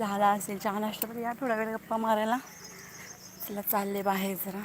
झाला असेल चहा नाश्ता या थोडा वेळ गप्पा मारायला. तिला चालले बाहेर जरा.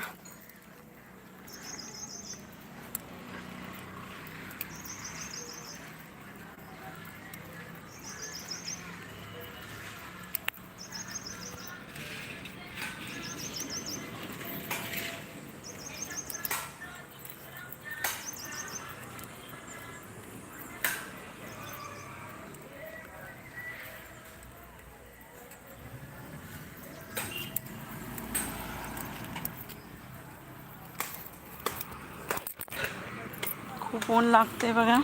कोण लागते बघा.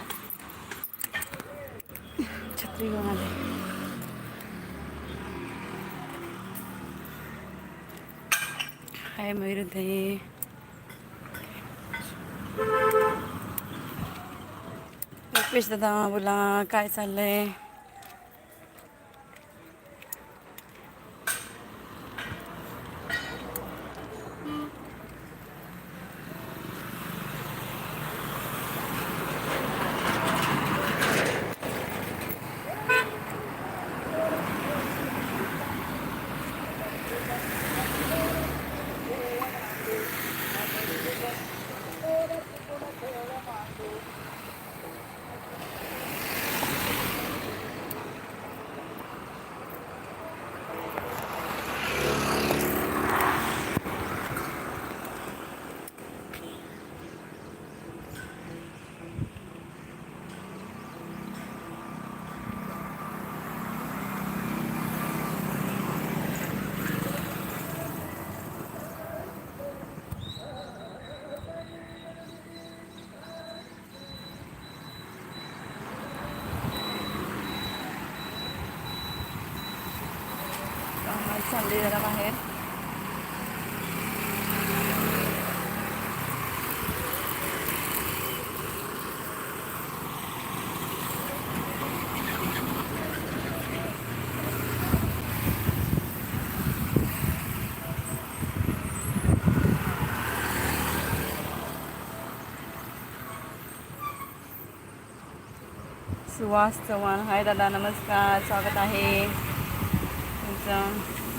छत्री घेऊन आले. हाय मयुरताई रुपेश दादा बोला काय चाललंय? चालले जरा बाहेर सुहास चव्हाण हाय दादा नमस्कार स्वागत आहे तुमचं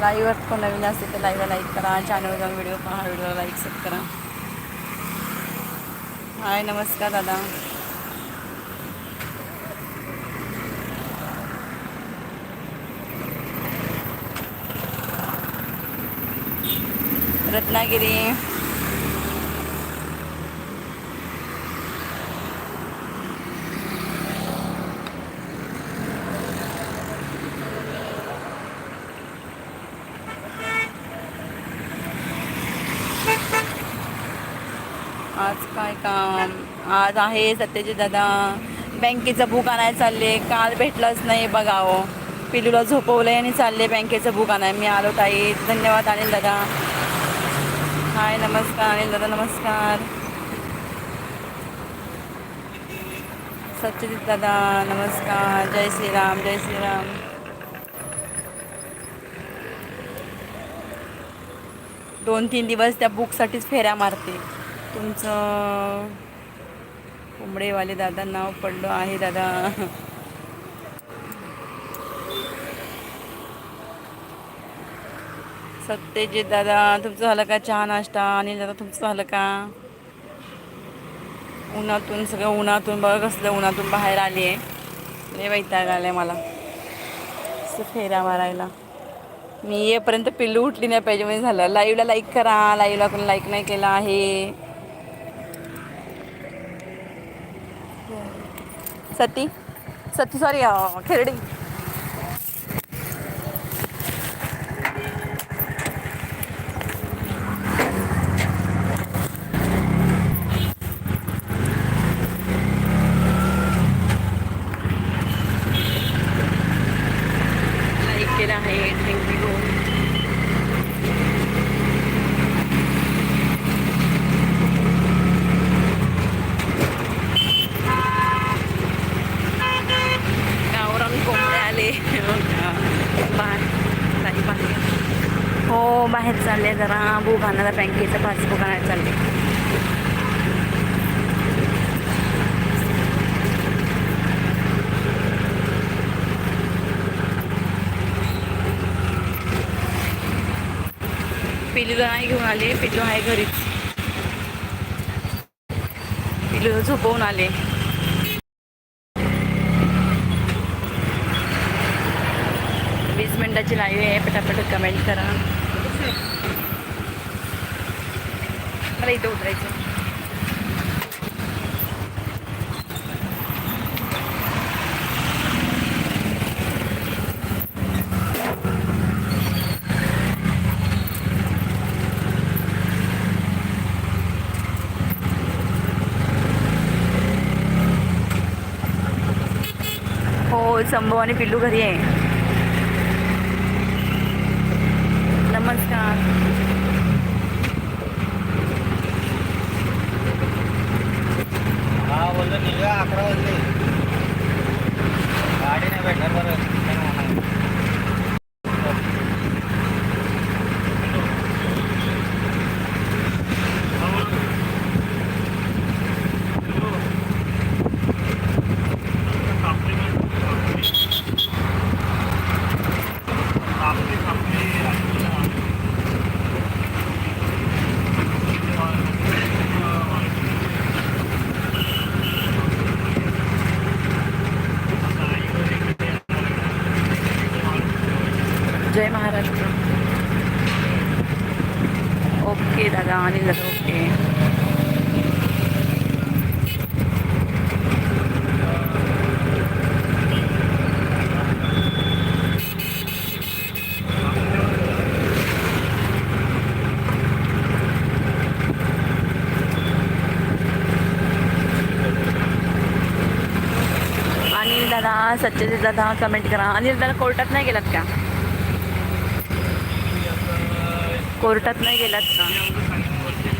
लाईव्हवर पण नवीन असेल तर लाईव्हला लाईक करा. चॅनल जाऊन व्हिडिओ पहा व्हिडिओला लाईक सेट करा. हाय नमस्कार दादा. रत्नागिरी. आज काय काम? आज आहे सत्यजी दादा. बँकेचं बुक आणायला चालले. काल भेटलंच नाही बघावं. पिलूला झोपवलं आणि चालले बँकेचं बुक आणाय मी आलो ताई. धन्यवाद अनिल दादा. हाय नमस्कार. अनिल दादा नमस्कार. सत्यजित दादा नमस्कार. जय श्रीराम जय श्रीराम. दोन तीन दिवस त्या बुकसाठीच फेऱ्या मारते. तुमचं कोंबडेवाले दादा नाव पडलं आहे दादा. सत्यजित दादा तुमचं झालं का चहा नाश्ता? आणि दादा तुमचं झालं का? उन्हातून सगळं उन्हातून बघा कसलं उन्हातून बाहेर आली आहे लय वैताग आहे मला. असं फेऱ्या मारायला. मी येपर्यंत पिल्लू उठली नाही पाहिजे म्हणजे झालं. लाईव्हला लाईक करा. लाईव्हला कोणी लाईक नाही केला आहे. सती सती सॉरी खेरडी. हो बाहेर चालले जरा. बुक आणायला बँकेचं पासबुक आणायला चालले. पिलूला नाही घेऊन आले. पिलू आहे घरीच. पिलू झोपवून आले. वीस मिनिटाची लाईव्ह आहे. पटापट कमेंट करा. मला इथं उतरायचं हो संभव आणि पिल्लू घरी आहे. नमस्कार हा बोलतो निघा अकरा वाजले गाडी नाही भेटणार बरं नाही होणार. जय महाराष्ट्र ओके दादा अनिल दादा ओके सच्चे दादा सत्यजित कमेंट करा. अनिल दादा कोर्टात नाही गेलात का? कोर्टात नाही गेलात का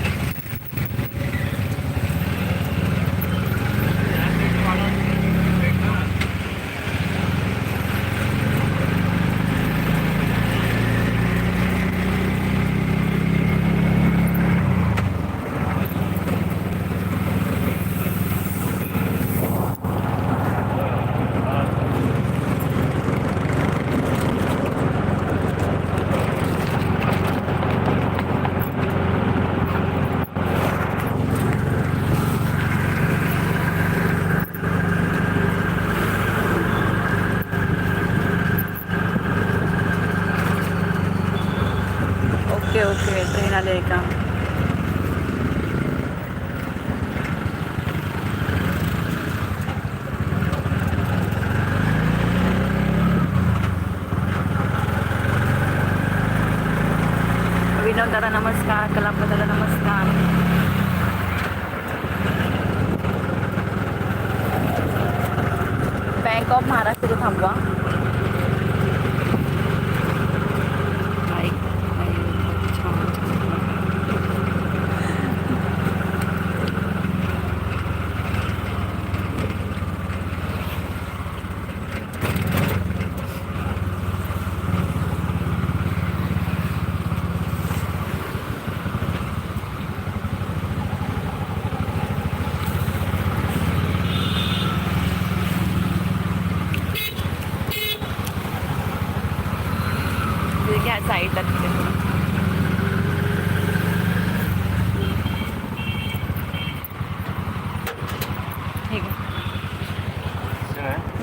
ओके ओके ट्रेन आले का विनोद दादा नमस्कार. कलापदाला नमस्कार बँक ऑफ महाराष्ट्र थांबवा ऐक, ऐक, छान, छान. तिथे घ्या साईडला तिथे थोडं. हे घे.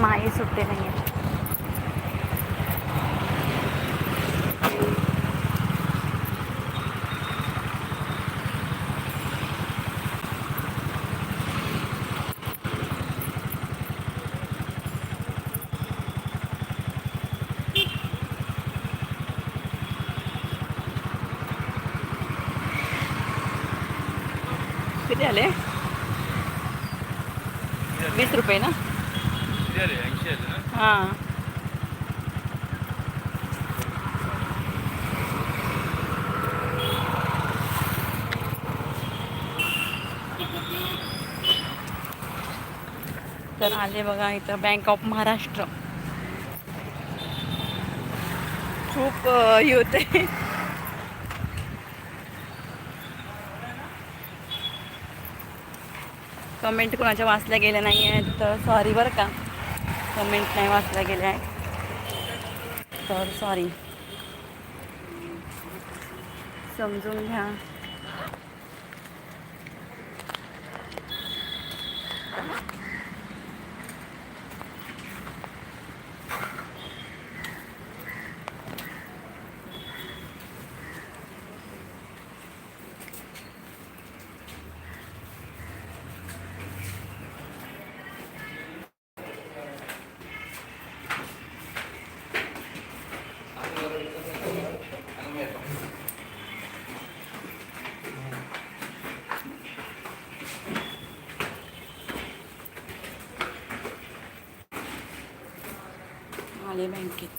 माही सुट्टे नाही आहे किती आले वीस रुपये ना? हां. तर आले बघा इथं बँक ऑफ महाराष्ट्र खूप हे होते. कमेंट कोणाच्या वाचल्या गेल्या नाही आहेत तर सॉरी बरं का. कमेंट नाही वाचल्या गेल्या आहेत. तर सॉरी समजून घ्या. आले बँकेत.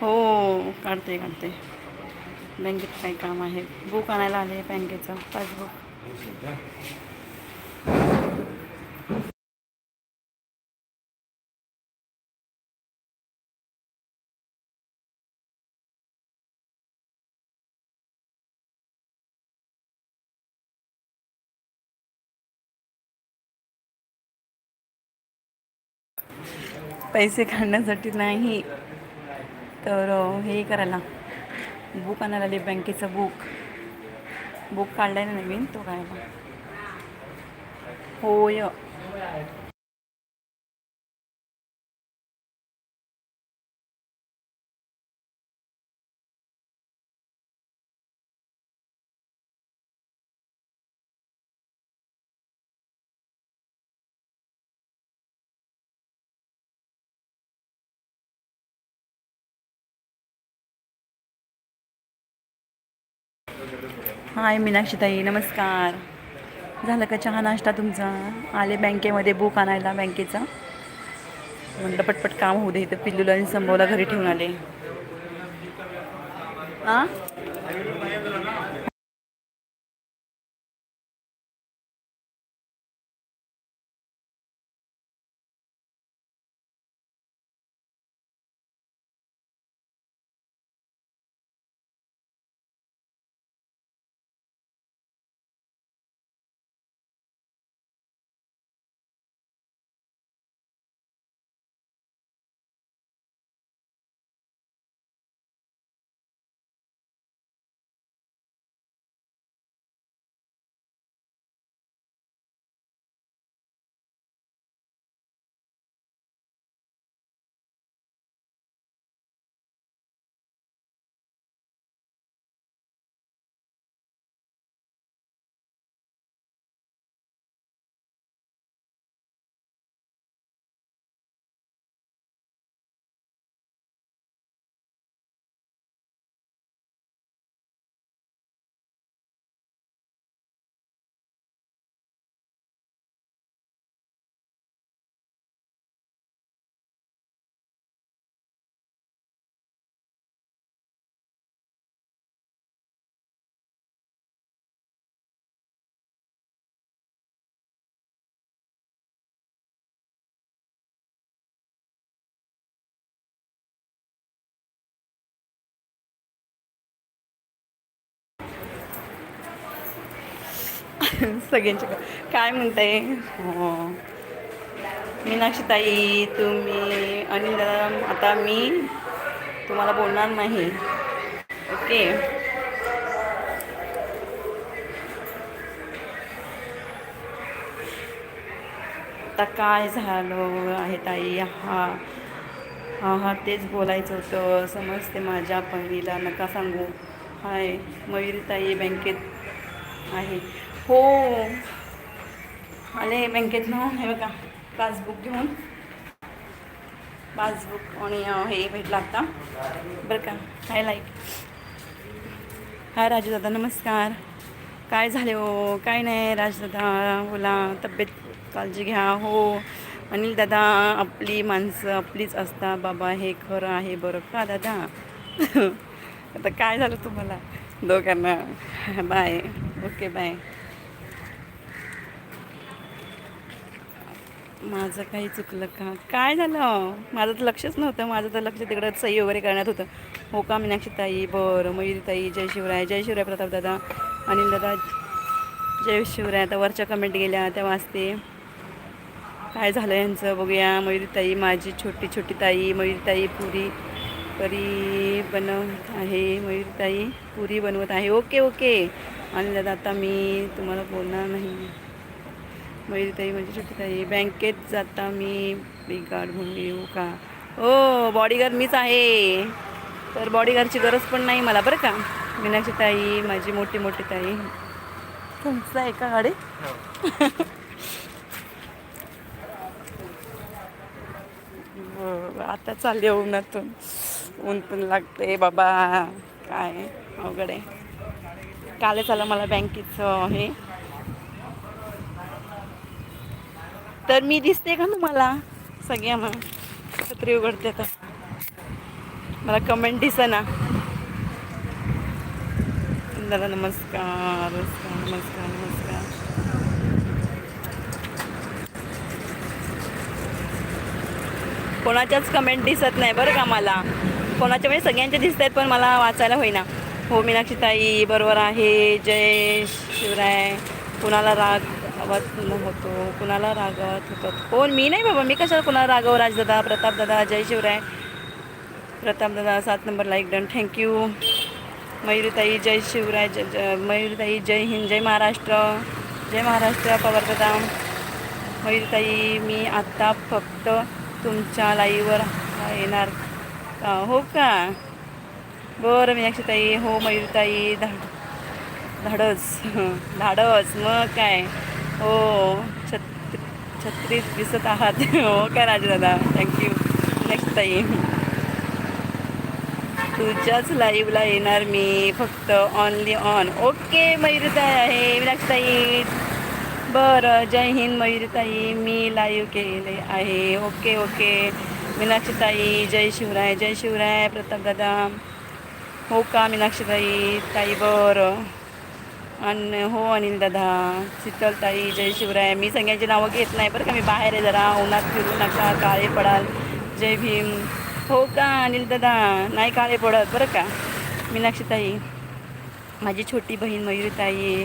हो काढते काढते. बँकेत काही काम आहे? बुक आणायला आले बँकेचं पासबुक पैसे काढण्यासाठी नाही. तर हे करायला. बुक आणायला आली बँकेचं बुक बुक काढलाय ना नवीन तो काढायला होय. हाय मीनाक्षीताई नमस्कार. झालं का चहा नाश्ता तुमचा? आले बँकेमध्ये बुक आणायला बँकेचा. म्हटलं पटपट काम होऊ दे इथं पिल्लूला आणि संभवला घरी ठेवून आले. हां सगळ्यांचे काय म्हणताय? हो मीनाक्षीताई तुम्ही आणि दादा आता मी तुम्हाला बोलणार नाही. ओके. आता काय झालं? आहे ताई हा हा हा तेच बोलायचं होतं. समजते माझ्या पहिलीला नका सांगू. हाय मयुरीताई बँकेत आहे. हो. आले बँकेत हे बघा पासबुक घेऊन. पासबुक आणि हे भेटलं आता. बरं का हाय लाईक हाय राजूदादा नमस्कार. काय झाले हो? काय नाही राजदादा बोला तब्येत काळजी घ्या. हो अनिल दादा आपली माणसं आपलीच असता बाबा हे खरं आहे बरं का दादा? आता काय झालं तुम्हाला? दोघांना. बाय. Okay bye. माझं काही चुकलं का? काय झालं? माझं तर लक्षच नव्हतं. माझं तर लक्ष तिकडं सही वगैरे करण्यात होतं. हो का मीनाक्षी ताई बरं. मयुरी ताई जय शिवराय. जय शिवराय प्रताप दादा. अनिल दादा जय शिवराय. आता वरच्या कमेंट गेल्या त्या वाचते. काय झालं यांचं? बघूया. मयुरी ताई माझी छोटी छोटी ताई. मयुरी ताई पुरी परी बनवत आहे. मयुरी ताई पुरी बनवत आहे. Okay okay. अनिल दादा आता मी तुम्हाला बोलणार नाही. मयुरीताई माझी छोटी ताई बँकेत जाता मी बिगाड म्हणून येऊ का? हो बॉडीगार्ड मीच आहे. तर बॉडीगार्डची गरज पण नाही मला बरं का. मीनाक्षी ताई माझी मोठी मोठी ताई तुमचं आहे का गाडी? बरं, आता चालली उन्हातून. ऊन पण लागते बाबा. काय अवघड आहे. कालच आलं मला बँकेचं हे. तर मी दिसते का तुम्हाला? मग छत्री उघडते तर. मला कमेंट दिसेना. दादा नमस्कार नमस्कार नमस्कार नमस्कार. कोणाच्याच कमेंट दिसत नाही बरं का मला? कोणाच्या म्हणजे सगळ्यांचे दिसत आहेत पण मला वाचायला होईना. हो मीनाक्षी ताई बरोबर आहे. जय शिवराय. कुणाला राग? आवत होतो कुणाला रागवत होतो कोण? मी नाही बाबा मी कशाला कुणाला रागव? राजदादा प्रतापदादा जय शिवराय. प्रतापदादा सात number like done thank you मयुरीताई जय शिवराय जय मयुरीताई जय हिंद जय महाराष्ट्र. जय महाराष्ट्र पवारदादा मयुरीताई मी आत्ता फक्त तुमच्या लाईववर येणार. का हो का? बरं मीनाक्षीताई हो मयुरीताई धाड धाडस. धाडस मग काय? हो छत्री छत्रीस दिसत आहात. हो काय राजदादा? थँक्यू नेक्स्ट ताई तुझ्याच लाईव्हला येणार मी फक्त ऑनली ऑन ओके मयुरीताई आहे. मीनाक्षीताई बरं जय हिंद मयुरीताई मी लाईव्ह केले आहे. ओके ओके मीनाक्षीताई जय शिवराय जय शिवराय प्रतापदादा. हो का मीनाक्षीताई? ताई बरं. आणि हो अनिल दादा शीतलताई जय शिवराय मी सगळ्यांची नावं घेत नाही बरं का मी बाहेर आहे जरा उन्हात फिरू नका काळे पडाल. जय भीम. हो का अनिल दादा? नाही काळे पडत बरं का? मीनाक्षीताई माझी छोटी बहीण मयुरीताई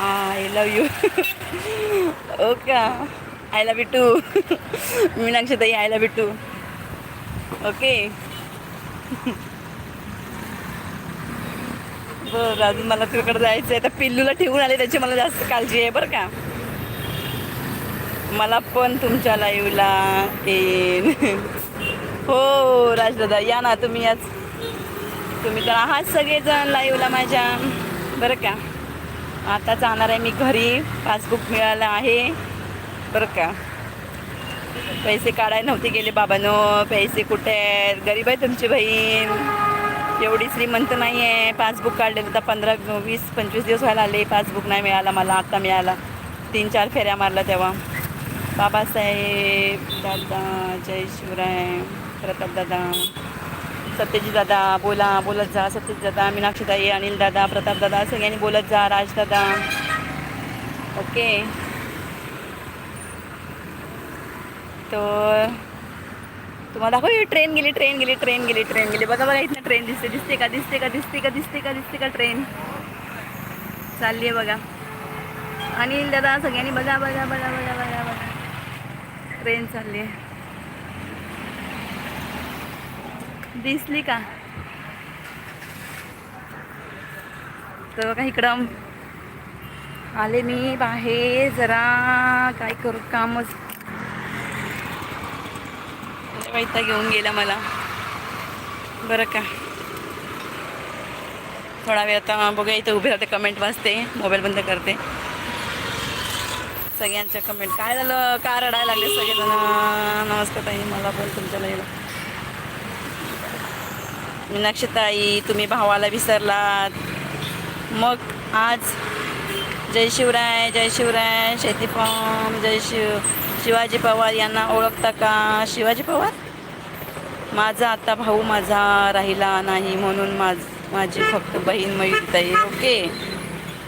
आय लव यू हो का? I love you too मीनाक्षीताई I love you too okay हो, बरं अजून मला तिकडे जायचं आहे तर पिल्लूला ठेवून आले त्याची मला जास्त काळजी आहे बरं का? मला पण तुमच्या लाईव्हला येईन. हो राजदादा या ना तुम्ही याच. तुम्ही तर आहात सगळेजण लाईव्हला माझ्या बरं का? आता जाणार आहे मी घरी पासबुक मिळालं आहे बरं का? पैसे काढायला नव्हते गेले बाबानो पैसे कुठे आहेत? गरीब आहे तुमची बहीण. एवढी श्रीमंत नाही आहे. पासबुक काढलेलं तर पंधरा वीस पंचवीस दिवस व्हायला आले पासबुक नाही मिळाला मला आत्ता मिळाला. तीन चार फेऱ्या मारल्या तेव्हा. बाबासाहेब दादा जय शिवराय प्रताप दादा सत्यजी दादा बोला बोलत जा. सत्यजित दादा मीनाक्षीताई अनिल दादा प्रताप दादा सगळ्यांनी बोलत जा. राज दादा. ओके. तर तुम्हाला दाखव ट्रेन गेली ट्रेन गेली ट्रेन गेली ट्रेन गेली. बघा बघा इथं ट्रेन दिसते दिसते का दिसते का दिसते का दिसते का दिसते का ट्रेन चालली आहे बघा. आणि दादा सगळ्यांनी बघा बघा बघा बघा बघा बघा. ट्रेन चालली आहे. दिसली का? तर बघा इकडं आले मी बाहेर. जरा काय करू कामच वैता घेऊन गेला मला. बरं का. थोडा वेळ आता बघूया इथं उभे राहते कमेंट वाचते मोबाईल बंद करते. सगळ्यांच्या कमेंट काय झालं? का रडायला लागले सगळेजण? नमस्कार ताई मला पण तुमच्या लईला मीनाक्षी ताई तुम्ही भावाला विसरलात. मग आज जय शिवराय जय शिवराय शेती फार्म जय शिव शिवाजी पवार यांना ओळखता का? शिवाजी पवार? माझा आता भाऊ माझा राहिला नाही म्हणून माझ माझी फक्त बहीण मयुरीताई ओके?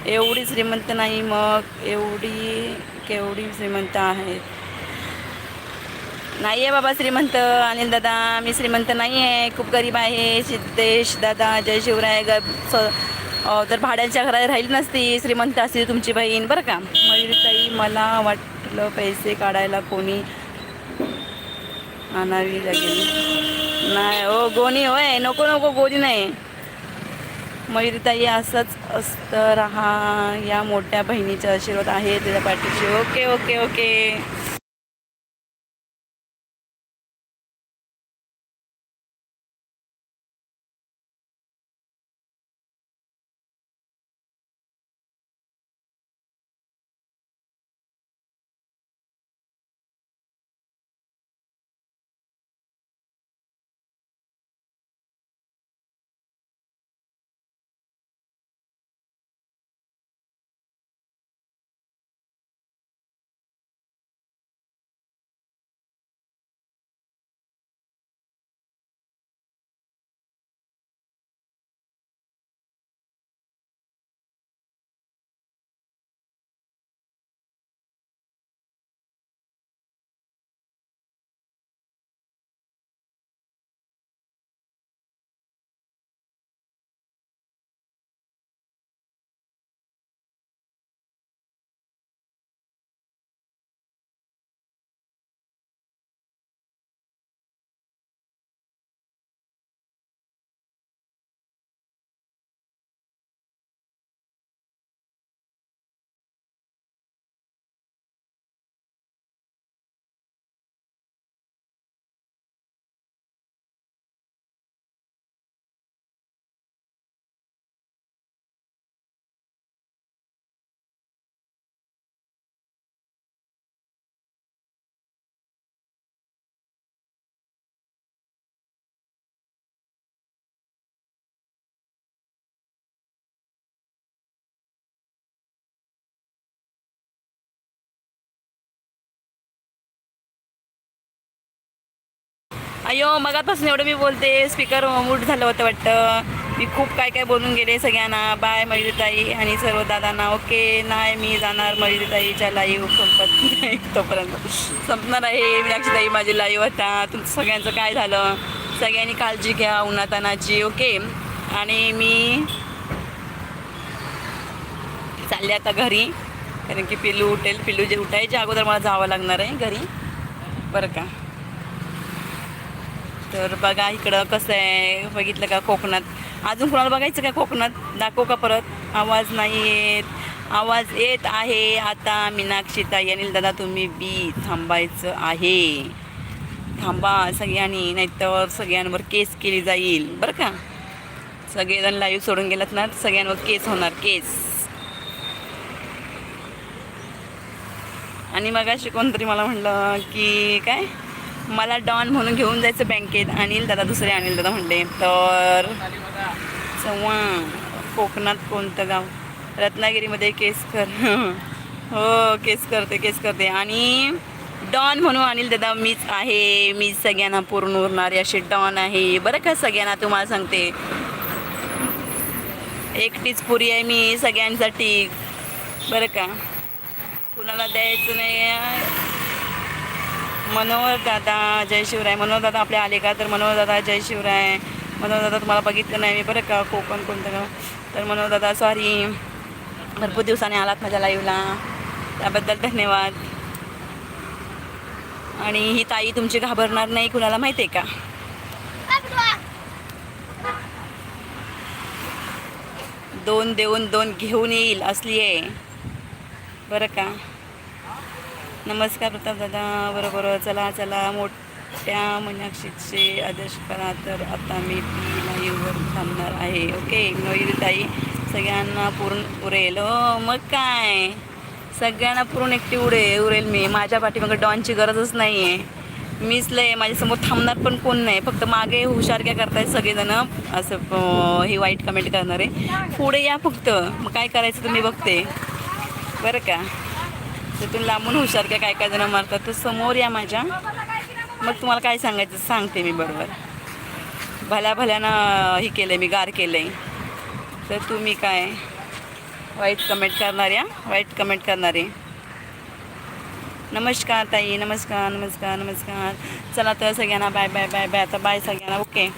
एवढी श्रीमंत नाही मग एवढी केवढी श्रीमंत आहेत नाही आहे बाबा श्रीमंत अनिल दादा मी श्रीमंत नाही आहे खूप गरीब आहे सिद्धेश दादा जय शिवराय ग स तर भाड्याच्या घरात राहिली नसती श्रीमंत असती तुमची बहीण बरं का? मयुरीताई मला वाटलं पैसे काढायला कोणी आणावी लागेल. नाही हो गोणी होय नको नको गोणी नाही. मयुरीताई असंच असतं राहा. या मोठ्या बहिणीचा आशीर्वाद आहे त्याच्या पाठीशी. Okay okay okay. अयो मगापासून एवढं मी बोलते. स्पीकर मूड झालं होतं वाटतं. मी खूप काय काय बोलून गेले सगळ्यांना. बाय मयुरीताई आणि सर्व दादांना. ओके नाही मी जाणार मयुरीताईच्या लाईव्ह संपत नाही तोपर्यंत. संपणार आहे. मीनाक्षीताई माझी लाईव्ह आता. तुमचं सगळ्यांचं काय झालं? सगळ्यांनी काळजी घ्या उन्हातानाची. ओके. आणि मी चालले आता घरी. कारण की पिल्लू उठेल. पिल्लू जे उठायच्या अगोदर मला जावं लागणार आहे घरी. बरं का. तर बघा इकडं कसं आहे. बघितलं का कोकणात? अजून कोणाला बघायचं का कोकणात? दाखव का परत. आवाज नाही येत. आवाज येत आहे. आता मीनाक्षीताई अनिल दादा तुम्ही बी थांबायचं आहे. थांबा सगळ्यांनी नाहीतर सगळ्यांवर केस केली जाईल. बरं का? सगळेजण लाईव्ह सोडून गेलात ना सगळ्यांवर केस होणार केस. आणि मग अशी कोणतरी मला म्हणलं की काय? मला डॉन म्हणून घेऊन जायचं बँकेत. अनिल दादा दुसरे अनिल दादा म्हणले तर चव्हा कोकणात कोणतं गाव? रत्नागिरीमध्ये केस कर. हो केस करते केस करते. आणि डॉन म्हणून अनिल दादा मीच आहे मीच सगळ्यांना पूर्ण उरणारे असे डॉन आहे. बरं का सगळ्यांना तुम्हाला सांगते. एकटीच पुरी आहे मी सगळ्यांसाठी. बरं का? कुणाला द्यायचं नाही मनोहर दादा जय शिवराय. मनोहर दादा आपले आले का? तर मनोहर दादा जय शिवराय. मनोहर दादा तुम्हाला बघितलं नाही मी बरं का? कोकण कोणतं का तर मनोहर दादा सॉरी भरपूर दिवसाने आलात माझ्या लाईव्हला त्याबद्दल धन्यवाद. आणि ही ताई तुमची घाबरणार नाही कुणाला माहिती आहे का? दोन देऊन दोन घेऊन येईल असली आहे. बरं का? नमस्कार प्रताप दादा बरोबर. चला चला मोठ्या मनाक्षीचे आदर्श करा तर आता मी ती लाईव्हवर थांबणार आहे. ओके ताई सगळ्यांना पूर्ण उरेल. हो मग काय? सगळ्यांना पूर्ण एकटी उडे उरेल मी. माझ्या पाठीमागं डॉनची गरजच नाही आहे मीच लय माझ्यासमोर थांबणार पण कोण नाही. फक्त मागे हुशार काय करतायत सगळेजण. असं हे वाईट कमेंट करणारे. पुढे या फक्त. मग काय करायचं तुम्ही बघते. बरं का? तिथून लांबून हुशार काय काय काय जण मारतात. तर समोर या माझ्या. मग तुम्हाला काय सांगायचं सांगते मी बरोबर. भल्या भल्यानं हे केलं मी गार केलं आहे तर तुम्ही काय? वाईट कमेंट करणाऱ्या वाईट कमेंट करणारे. नमस्कार ताई नमस्कार नमस्कार नमस्कार. चला तर सगळ्यांना बाय बाय बाय बाय आता बाय सगळ्यांना. ओके